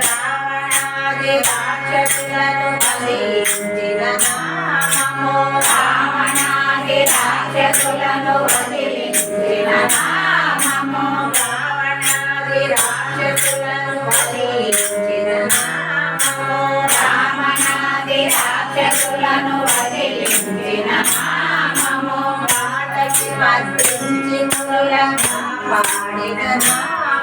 రావణాది రాక్షసులను వదిలించిన నామము రావణాది రాక్షసులను వదిలించిన నామము రావణాది రాక్షసులను వదిలించిన నామము రావణాది రాక్షసులను వదిలించిన నామము మాటకి మధ్యించి మురుల పాడిన నామము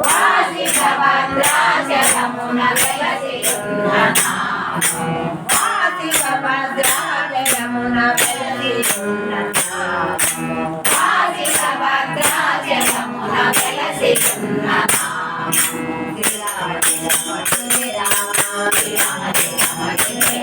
వాసిక భద్రాచ యమున వెలసి వాసిక భద్రాచ యమున వెలసి వాసిక భద్రాచ యమున వెలసి Srirama Srirama Srirama Srirama Srirama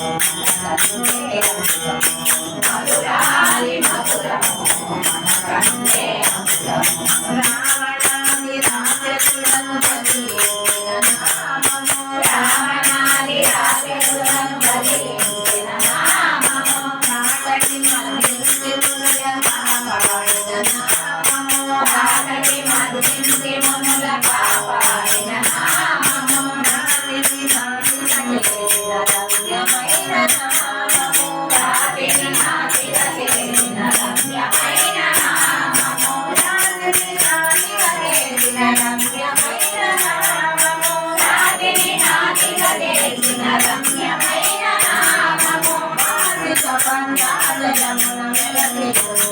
Madurar y madurar. enamorame la tribu.